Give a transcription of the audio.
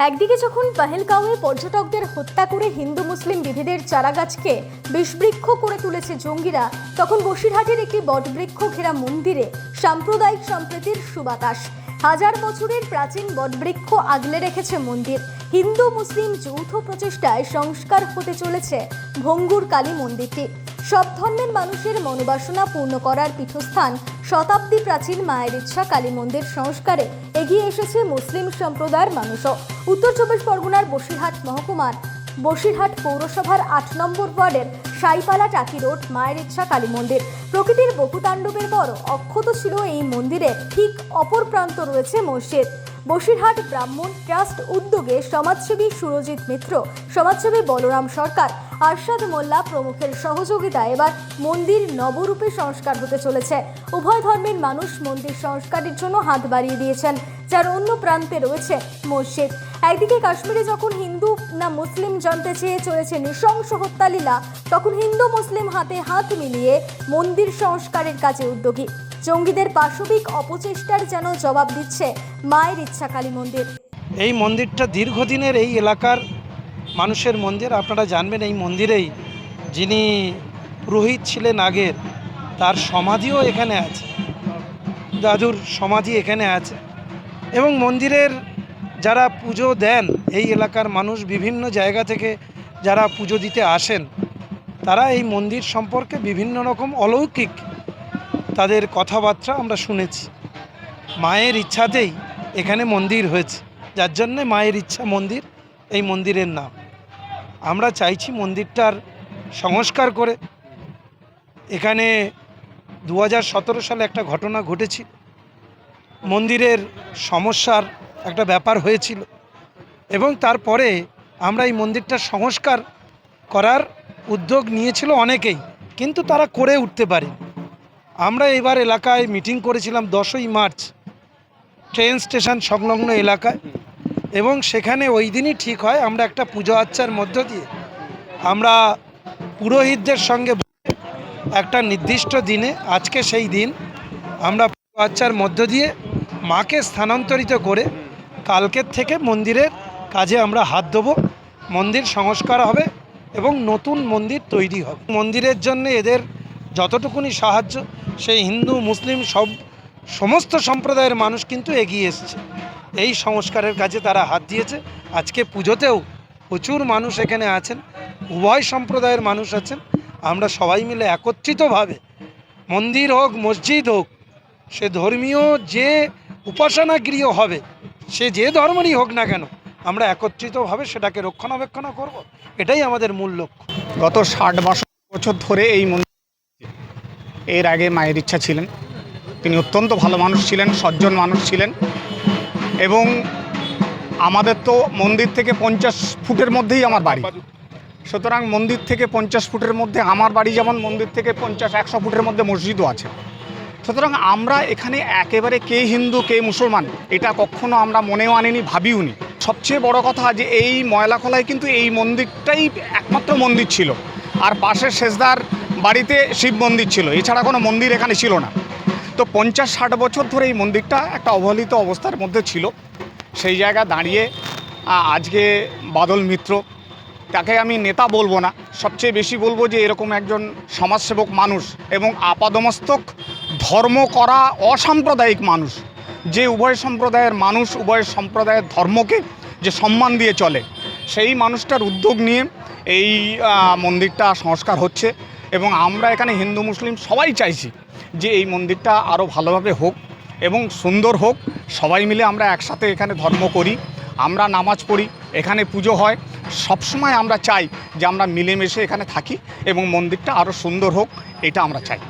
একদিকে যখন পাহেলগাঁওয়ে পর্যটকদের হত্যা করে হিন্দু মুসলিম বিভেদের চারাগাছকে বিষবৃক্ষ করে তুলেছে জঙ্গিরা, তখন বসিরহাটের একটি বটবৃক্ষ ঘেরা মন্দিরে সাম্প্রদায়িক সম্প্রীতির সুবাতাস। হাজার বছরের প্রাচীন বটবৃক্ষ আগলে রেখেছে মন্দির। হিন্দু মুসলিম যৌথ প্রচেষ্টায় সংস্কার হতে চলেছে ভঙ্গুর কালী মন্দিরটি। সব ধর্মের মানুষের মনোবাসনা পূর্ণ করার পীঠস্থান শতাব্দী প্রাচীন মায়ের ইচ্ছা কালী মন্দির সংস্কারে এগিয়ে এসেছে মুসলিম সম্প্রদায়ের মানুষও। উত্তর চব্বিশ পরগনার বসিরহাট মহকুমার। বসিরহাট পৌরসভার আট নম্বর ওয়ার্ডের সাইপালা টাকি রোড, মায়ের ইচ্ছা কালী মন্দির। প্রকৃতির বহু তাণ্ডবের পর অক্ষত ছিল এই মন্দিরের ঠিক অপর প্রান্ত রয়েছে মসজিদ। বসিরহাট ব্রাহ্মণ ট্রাস্ট উদ্যোগে সমাজসেবী সুরজিৎ মিত্র, সমাজসেবী বলরাম সরকার আরশাদ মোল্লা প্রমুখের সহযোগিতায় এবার মন্দির নবরূপে সংস্কার হতে চলেছে। উভয় ধর্মের মানুষ মন্দির সংস্কারের জন্য হাত বাড়িয়ে দিয়েছেন, যার অন্য প্রান্তে রয়েছে মসজিদ। একদিকে কাশ্মীরে যখন হিন্দু না মুসলিম জানতে চেয়ে চলেছে নৃশংস হত্যালীলা তখন হিন্দু মুসলিম হাতে হাত মিলিয়ে মন্দির সংস্কারের কাজে উদ্যোগী। জঙ্গিদের পাশবিক অপচেষ্টার যেন জবাব দিচ্ছে মায়ের ইচ্ছা কালী মন্দির। এই মন্দিরটা দীর্ঘদিনের এই এলাকার মানুষের মন্দির, আপনারা জানবেন এই মন্দিরেই যিনি পুরোহিত ছিলেন আগের, তার সমাধিও এখানে আছে। দাদুর সমাধি এখানে আছে। এবং মন্দিরের যারা পুজো দেন, এই এলাকার মানুষ বিভিন্ন জায়গা থেকে যারা পুজো দিতে আসেন, তারা এই মন্দির সম্পর্কে বিভিন্ন রকম অলৌকিক তাদের কথাবার্তা আমরা শুনেছি। মায়ের ইচ্ছাতেই এখানে মন্দির হয়েছে। যার জন্যে মায়ের ইচ্ছা মন্দির, এই মন্দিরের নাম। আমরা চাইছি মন্দিরটার সংস্কার করে। এখানে দু হাজার সতেরো সালে একটা ঘটনা ঘটেছিল মন্দিরের সমস্যার একটা ব্যাপার হয়েছিল এবং তারপরে আমরা এই মন্দিরটার সংস্কার করার উদ্যোগ নিয়েছিল অনেকেই, কিন্তু তারা করে উঠতে পারে আমরা এবার এলাকায় মিটিং করেছিলাম দশই মার্চ ট্রেন স্টেশন সংলগ্ন এলাকায়। এবং সেখানে ওই দিনই ঠিক হয়, আমরা একটা পুজো আচ্চার মধ্য দিয়ে। আমরা পুরোহিতদের সঙ্গে একটা নির্দিষ্ট দিনে, আজকে সেই দিন, আমরা পুজো আচ্চার মধ্য দিয়ে মাকে স্থানান্তরিত করে কালকের থেকে মন্দিরের কাজে আমরা হাত দেবো মন্দির সংস্কার হবে এবং নতুন মন্দির তৈরি হবে। মন্দিরের জন্য এদের যতটুকুনি সাহায্য, সেই হিন্দু, মুসলিম সব, সমস্ত সম্প্রদায়ের মানুষ কিন্তু এগিয়ে এসছে। এই সংস্কারের কাজে তারা হাত দিয়েছে। আজকে পুজোতেও প্রচুর মানুষ এখানে আছেন, উভয় সম্প্রদায়ের মানুষ আছেন। আমরা সবাই মিলে একত্রিতভাবে মন্দির হোক, মসজিদ হোক, সে ধর্মীয় যে উপাসনা গৃহ হবে, সে যে ধর্মেরই হোক না কেন, আমরা একত্রিতভাবে সেটাকে রক্ষণাবেক্ষণ করব। এটাই আমাদের মূল লক্ষ্য। গত ষাট বছর ধরে এই মন্দির এর আগে মায়ের ইচ্ছা ছিলেন। তিনি অত্যন্ত ভালো মানুষ ছিলেন, সজ্জন মানুষ ছিলেন। এবং আমাদের তো মন্দির থেকে পঞ্চাশ ফুটের মধ্যেই আমার বাড়ি। সুতরাং মন্দির থেকে পঞ্চাশ ফুটের মধ্যে আমার বাড়ি যেমন মন্দির থেকে পঞ্চাশ, একশো ফুটের মধ্যে মসজিদও আছে। সুতরাং আমরা এখানে একেবারে কে হিন্দু, কে মুসলমান, এটা কখনো আমরা মনেও আনিনি, ভাবিও নি। সবচেয়ে বড় কথা যে এই ময়লাখলায় কিন্তু এই মন্দিরটাই একমাত্র মন্দির ছিল। আর পাশের শেষদার বাড়িতে শিব মন্দির ছিল। এছাড়া কোনো মন্দির এখানে ছিল না। তো পঞ্চাশ ষাট বছর ধরে এই মন্দিরটা একটা অবহেলিত অবস্থার মধ্যে ছিল। সেই জায়গা দাঁড়িয়ে আজকে বাদল মিত্র, তাকে আমি নেতা বলব না, সবচেয়ে বেশি বলব যে এরকম একজন সমাজসেবক মানুষ এবং আপাদমস্তক, ধর্ম করা অসাম্প্রদায়িক মানুষ, যে উভয় সম্প্রদায়ের মানুষ, উভয় সম্প্রদায়ের ধর্মকে যে সম্মান দিয়ে চলে, সেই মানুষটার উদ্যোগ নিয়ে এই মন্দিরটা সংস্কার হচ্ছে। এবং আমরা এখানে হিন্দু, মুসলিম সবাই চাইছি যে এই মন্দিরটা আরও ভালোভাবে হোক এবং সুন্দর হোক। সবাই মিলে আমরা একসাথে এখানে ধর্ম করি, আমরা নামাজ পড়ি, এখানে পুজো হয়। সবসময় আমরা চাই যে আমরা মিলেমিশে এখানে থাকি এবং মন্দিরটা আরও সুন্দর হোক, এটা আমরা চাই।